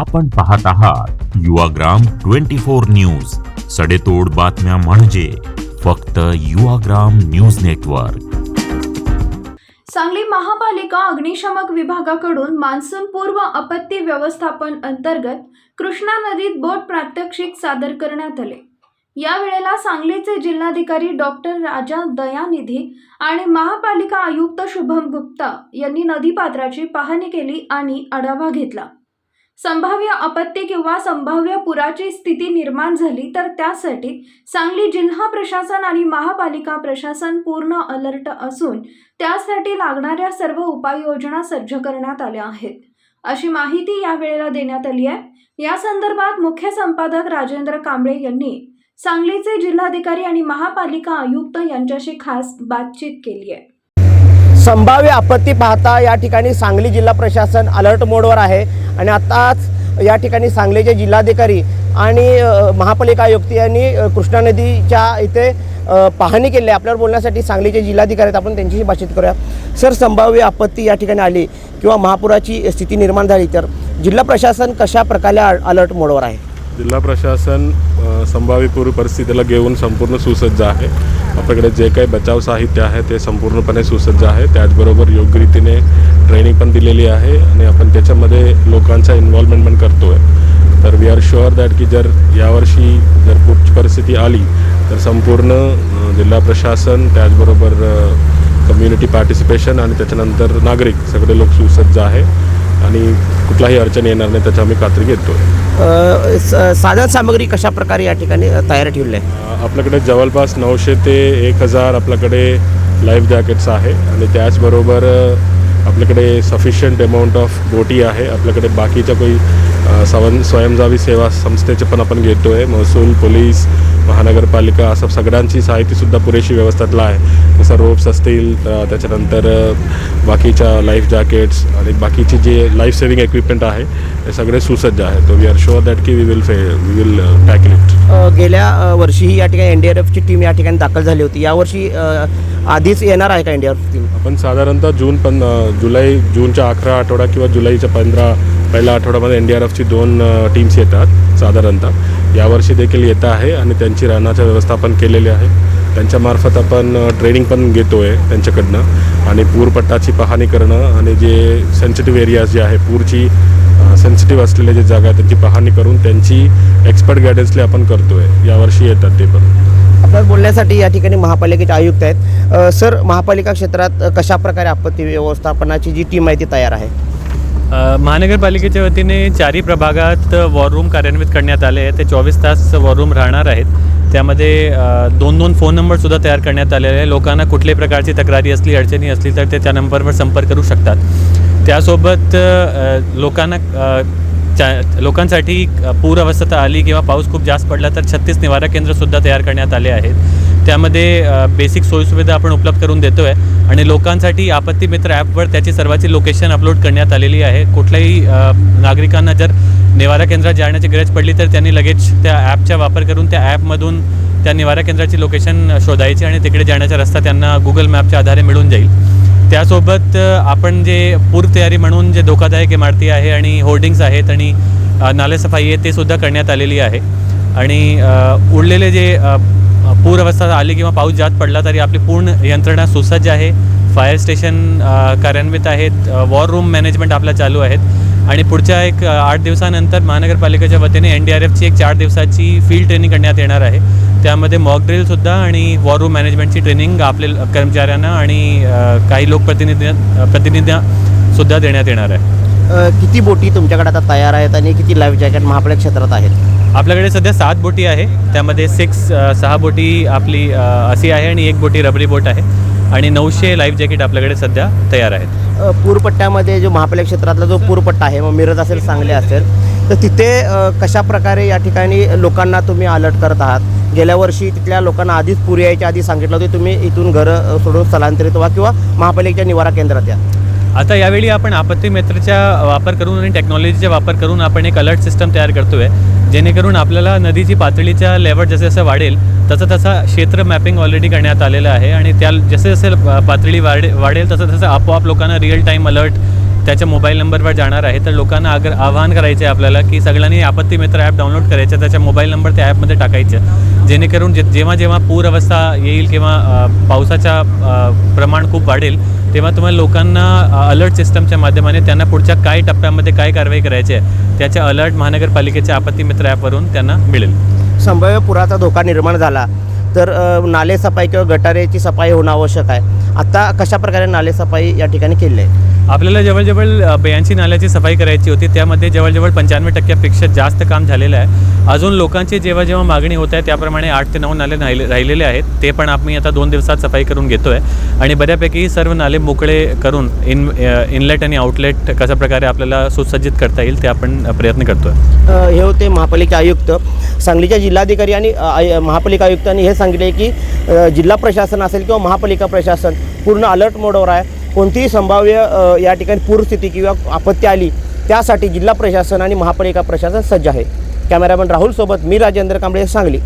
आपण पाहत आहात युवाग्राम ट्वेंटी फोर न्यूज. सडेतोड बातम्या म्हणजे फक्त युवाग्राम न्यूज नेटवर्क. सांगली महापालिका अग्निशमक विभागाकडून मान्सून पूर्व आपत्ती व्यवस्थापन अंतर्गत कृष्णा नदीत बोट प्रात्यक्षिक सादर करण्यात आले. यावेळेला सांगलीचे जिल्हाधिकारी डॉक्टर राजा दयानिधी आणि महापालिका आयुक्त शुभम गुप्ता यांनी नदीपात्राची पाहणी केली आणि आढावा घेतला. संभाव्य आपत्ती किंवा संभाव्य पुराची स्थिती निर्माण झाली तर त्यासाठी सांगली जिल्हा प्रशासन आणि महापालिका प्रशासन पूर्ण अलर्ट असून त्यासाठी लागणाऱ्या सर्व उपाययोजना सज्ज करण्यात आल्या आहेत. अशी माहिती या वेळेला देण्यात आली आहे. या संदर्भात मुख्य संपादक राजेंद्र कांबळे यांनी सांगलीचे जिल्हाधिकारी आणि महापालिका आयुक्त यांच्याशी खास बातचीत केली आहे. संभाव्य आपत्ती पाहता या ठिकाणी सांगली जिल्हा प्रशासन अलर्ट मोडवर आहे. आणि आताच या ठिकाणी सांगलीचे जिल्हाधिकारी आणि महापालिका आयुक्त यांनी कृष्णा नदीच्या इथे पाहणी केली. आहे आपल्यावर बोलण्यासाठी सांगलीचे जिल्हाधिकारी आहेत. आपण त्यांच्याशी बातचीत करूया. सर संभाव्य आपत्ती या ठिकाणी आली किंवा महापुराची स्थिती निर्माण झाली तर जिल्हा प्रशासन कशा प्रकारे अलर्ट मोडवर आहे? जिल्हा प्रशासन संभाव्य पूर्व परिस्थितीला घेऊन संपूर्ण सुसज्ज आहे. आपल्याकडे जे काही बचाव साहित्य आहे ते संपूर्णपणे सुसज्ज आहे. त्याचबरोबर योग्य रीतीने ट्रेनिंग पण दिलेली आहे आणि आपण त्याच्यामध्ये लोकांचा इन्व्हॉल्वमेंट पण करतो आहे तर वी आर शुअर दॅट की जर यावर्षी जर पुढची परिस्थिती आली तर संपूर्ण जिल्हा प्रशासन त्याचबरोबर कम्युनिटी पार्टिसिपेशन आणि त्याच्यानंतर नागरिक सगळे लोक सुसज्ज आहे. आणि कुठलाही अडचण येणार नाही त्याची आम्ही खात्री घेतो आहे अ, स- साधन सामग्री कशा प्रकारे या ठिकाणी तयार ठेवली आहे? आपल्याकडे जवळपास नऊशे ते एक हजार आपल्याकडे लाईफ जॅकेट्स आहे. आणि त्याचबरोबर अ, आपल्याकडे सफिशियंट अमाऊंट ऑफ बोटी आहे. आपल्याकडे बाकीच्या काही सवन स्वयंजावी सेवा संस्थेचे पण आपण घेतो आहे महसूल पोलीस महानगरपालिका असं सगळ्यांची साहित्यसुद्धा पुरेशी व्यवस्थेतला आहे. जसं रोप्स असतील त्याच्यानंतर बाकीच्या लाईफ जॅकेट्स आणि बाकीची जे लाईफ सेविंग इक्विपमेंट आहे हे सगळे सुसज्ज आहे तो वी आर शुअर दॅट की we will face we will tackle it गेल्या वर्षीही या ठिकाणी एन डी आर एफची टीम या ठिकाणी दाखल झाली होती. यावर्षी आधीच येणार आहे का एन डी टीम आपण साधारणतः जून पण जुलै जूनच्या अकरा आठवडा किंवा जुलैच्या पंधरा पहिल्या आठवड्यामध्ये एन डी आर एफची दोन टीम्स येतात साधारणतः. यावर्षी देखील येत आहे आणि त्यांची राहण्याचं व्यवस्थापन केलेली आहे. त्यांच्यामार्फत आपण ट्रेनिंग पण घेतो आहे त्यांच्याकडनं. आणि पूरपट्टाची पाहणी करणं आणि जे सेन्सिटिव्ह एरियाज जे आहे पूरची सेन्सिटिव्ह असलेले जे जागा आहेत त्यांची पाहणी करून त्यांची एक्सपर्ट गायडन्सली आपण करतो आहे यावर्षी येतात ते पण. आपल्याला बोलण्यासाठी या ठिकाणी महापालिकेचे आयुक्त आहेत. सर महापालिका क्षेत्रात कशा प्रकारे आपत्ती व्यवस्थापनाची जी टीम आहे ती तयार आहे? महानगरपालिकेच्या वतीने चारही प्रभागात वॉर रूम कार्यान्वित करण्यात आले आहे ते चोवीस तास वॉर रूम राहणार आहेत. त्यामध्ये दोन दोन फोन नंबरसुद्धा तयार करण्यात आलेले आहे लोकांना कुठल्याही प्रकारची तक्रारी असली अडचणी असली तर ते त्या नंबरवर संपर्क करू शकतात. त्यासोबत लोकांना त्या लोकांसाठी पूर अवस्था आली किंवा पाऊस खूप जास्त पडला तर छत्तीस निवारा केंद्रसुद्धा तयार करण्यात आले आहेत. त्यामध्ये बेसिक सोयीसुविधा आपण उपलब्ध करून देतो आहे आणि लोकांसाठी आपत्ती मित्र ॲपवर त्याची सर्वाची लोकेशन अपलोड करण्यात आलेली आहे. कुठल्याही नागरिकांना जर निवारा केंद्रात जाण्याची गरज पडली तर त्यांनी लगेच त्या ॲपचा वापर करून त्या ॲपमधून त्या निवारा केंद्राची लोकेशन शोधायची आणि तिकडे जाण्याचा रस्ता त्यांना गुगल मॅपच्या आधारे मिळून जाईल. त्यासोबत आपण जे पूर तयारी म्हणून जे धोकादायक इमारती आहे आणि होर्डिंग्स आहेत आणि नालेसफाई आहे ते सुद्धा करण्यात आलेली आहे. आणि उडलेले जे पूर अवस्था आली किंवा पाऊस जात पडला तरी आपली पूर्ण यंत्रणा सुसज्ज आहे. फायर स्टेशन कार्यान्वित आहेत. वॉर रूम मॅनेजमेंट आपल्या चालू आहेत. आणि पुढच्या एक आठ दिवसानंतर महानगरपालिकेच्या वतीने एन डी आर एफची एक चार दिवसाची फील्ड ट्रेनिंग करण्यात येणार आहे. त्यामध्ये मॉक ड्रिलसुद्धा आणि वॉर रूम मॅनेजमेंटची ट्रेनिंग आपल्या कर्मचाऱ्यांना आणि काही लोकप्रतिनिधी प्रतिनिध्यांसुद्धा देण्यात येणार आहे. किती बोटी तुमच्याकडे आता तयार आहेत आणि किती लाईफ जॅकेट महापालिका क्षेत्रात आहेत? आपल्याकडे सध्या सात बोटी आहे. त्यामध्ये सिक्स सहा बोटी आपली अशी आहे आणि एक बोटी रबरी बोट आहे आणि नऊशे लाईफ जॅकेट आपल्याकडे सध्या तयार आहेत. पूरपट्ट्यामध्ये जो महापालिका क्षेत्रातला जो पूरपट्टा आहे मग मिरज असेल सांगली असेल तर तिथे कशा प्रकारे या ठिकाणी लोकांना तुम्ही अलर्ट करत आहात? गेल्या वर्षी तिथल्या लोकांना आधीच पूर यायच्या आधी सांगितलं होतं तुम्ही इथून घरं सोडून स्थलांतरित व्हा किंवा महापालिकेच्या निवारा केंद्रात या. आता यावेळी आपण आपत्ती मित्रचा वापर करून आणि टेक्नॉलॉजीचा वापर करून आपण एक अलर्ट सिस्टम तयार करतो आहे जेणेकरून आपल्याला नदीची पातळीच्या लेवल जसं जसं वाढेल तसं तसं क्षेत्र मॅपिंग ऑलरेडी करण्यात आलेलं आहे आणि त्या जसे जसे पातळी वाढे वाढेल तसं तसं आपोआप लोकांना रिअल टाईम अलर्ट त्याच्या मोबाईल नंबरवर जाणार आहे. तर लोकांना अगर आवाहन करायचे आहे आपल्याला की सगळ्यांनी आपत्ती मित्र ॲप डाउनलोड करायचं त्याच्या मोबाईल नंबर त्या ॲपमध्ये टाकायचं. जेणेकरून जे जेव्हा जेव्हा पूर अवस्था येईल किंवा पावसाच्या पावसाचा प्रमाण खूप वाढेल तेव्हा तुम्हाला लोकांना अलर्ट सिस्टमच्या माध्यमाने त्यांना पुढच्या काय टप्प्यामध्ये काय कारवाई करायची आहे त्याच्या अलर्ट महानगरपालिकेच्या आपत्ती मित्र ॲपवरून त्यांना मिळेल. संभाव्य पुराचा धोका निर्माण झाला तर नाले सफाई किंवा गटारेची सफाई होणं आवश्यक आहे. आत्ता कशा प्रकारे नाले सफाई या ठिकाणी केली आहे? आपल्याला जवळजवळ ब्याऐंशी नाल्याची सफाई करायची होती. त्यामध्ये जवळजवळ पंच्याण्णव टक्क्यापेक्षा जास्त काम झालेलं आहे. अजून लोकांची जेव्हा जेव्हा मागणी होत आहे त्याप्रमाणे आठ ते नऊ नाले राहिले राहिलेले आहेत. ते पण आम्ही आता दोन दिवसात सफाई करून घेतो आहे आणि बऱ्यापैकी सर्व नाले मोकळे करून इन इनलेट आणि आउटलेट कशा प्रकारे आपल्याला सुसज्जित करता येईल ते आपण प्रयत्न करतो आहे हे होते महापालिका आयुक्त. सांगलीच्या जिल्हाधिकारी आणि आय- महापालिका आयुक्तांनी हे सांगितले की जिल्हा प्रशासन असेल किंवा महापालिका प्रशासन पूर्ण अलर्ट मोडवर आहे. कोणतीही संभाव्य या ठिकाणी पूरस्थिती किंवा आपत्ती आली त्यासाठी जिल्हा प्रशासन आणि महापालिका प्रशासन सज्ज आहे. कॅमेरामॅन राहुलसोबत मी राजेंद्र कांबळे सांगली.